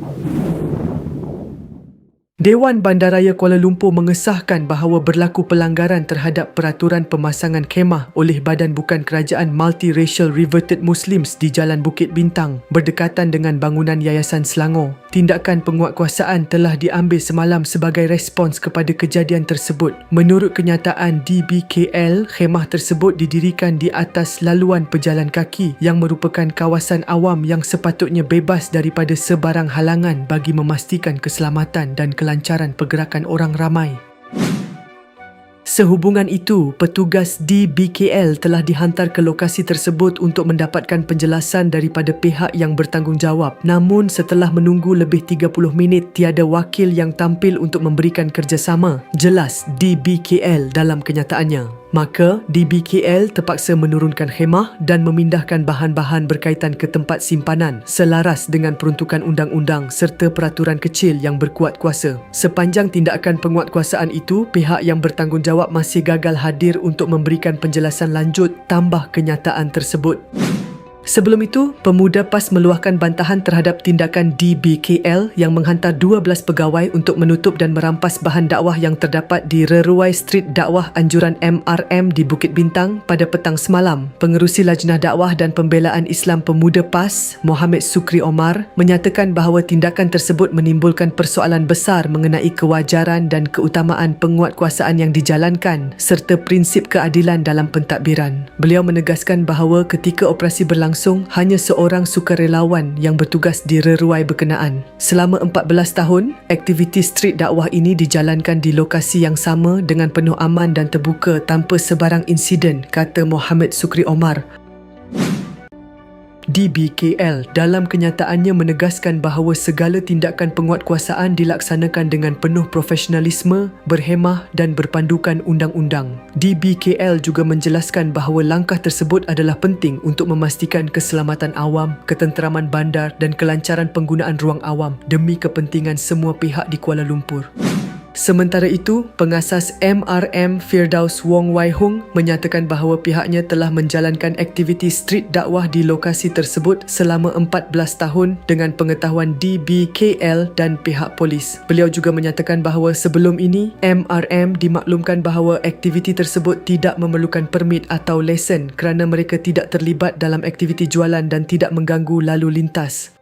あっ。Dewan Bandaraya Kuala Lumpur mengesahkan bahawa berlaku pelanggaran terhadap peraturan pemasangan khemah oleh Badan Bukan Kerajaan Multiracial Reverted Muslims di Jalan Bukit Bintang berdekatan dengan bangunan Yayasan Selangor. Tindakan penguatkuasaan telah diambil semalam sebagai respons kepada kejadian tersebut. Menurut kenyataan DBKL, khemah tersebut didirikan di atas laluan pejalan kaki yang merupakan kawasan awam yang sepatutnya bebas daripada sebarang halangan bagi memastikan keselamatan dan kelancaran pergerakan orang ramai. Sehubungan itu, petugas di BKL telah dihantar ke lokasi tersebut untuk mendapatkan penjelasan daripada pihak yang bertanggungjawab. Namun setelah menunggu lebih 30 minit tiada wakil yang tampil untuk memberikan kerjasama, jelas di BKL dalam kenyataannya. Maka DBKL terpaksa menurunkan khemah dan memindahkan bahan-bahan berkaitan ke tempat simpanan selaras dengan peruntukan undang-undang serta peraturan kecil yang berkuat kuasa. Sepanjang tindakan penguatkuasaan itu, pihak yang bertanggungjawab masih gagal hadir untuk memberikan penjelasan lanjut tambah kenyataan tersebut. Sebelum itu, pemuda PAS meluahkan bantahan terhadap tindakan DBKL yang menghantar 12 pegawai untuk menutup dan merampas bahan dakwah yang terdapat di Reruai Street Dakwah Anjuran MRM di Bukit Bintang pada petang semalam. Pengerusi Lajnah Dakwah dan Pembelaan Islam Pemuda PAS, Mohamed Sukri Omar, menyatakan bahawa tindakan tersebut menimbulkan persoalan besar mengenai kewajaran dan keutamaan penguatkuasaan yang dijalankan serta prinsip keadilan dalam pentadbiran. Beliau menegaskan bahawa ketika operasi berlangsung berlangsung hanya seorang sukarelawan yang bertugas di reruai berkenaan. Selama 14 tahun, aktiviti street dakwah ini dijalankan di lokasi yang sama dengan penuh aman dan terbuka tanpa sebarang insiden, kata Muhammad Sukri Omar, DBKL dalam kenyataannya menegaskan bahawa segala tindakan penguatkuasaan dilaksanakan dengan penuh profesionalisme, berhemah dan berpandukan undang-undang. DBKL juga menjelaskan bahawa langkah tersebut adalah penting untuk memastikan keselamatan awam, ketenteraman bandar dan kelancaran penggunaan ruang awam demi kepentingan semua pihak di Kuala Lumpur. Sementara itu, pengasas MRM Firdaus Wong Wai Hung menyatakan bahawa pihaknya telah menjalankan aktiviti street dakwah di lokasi tersebut selama 14 tahun dengan pengetahuan DBKL dan pihak polis. Beliau juga menyatakan bahawa sebelum ini, MRM dimaklumkan bahawa aktiviti tersebut tidak memerlukan permit atau lesen kerana mereka tidak terlibat dalam aktiviti jualan dan tidak mengganggu lalu lintas.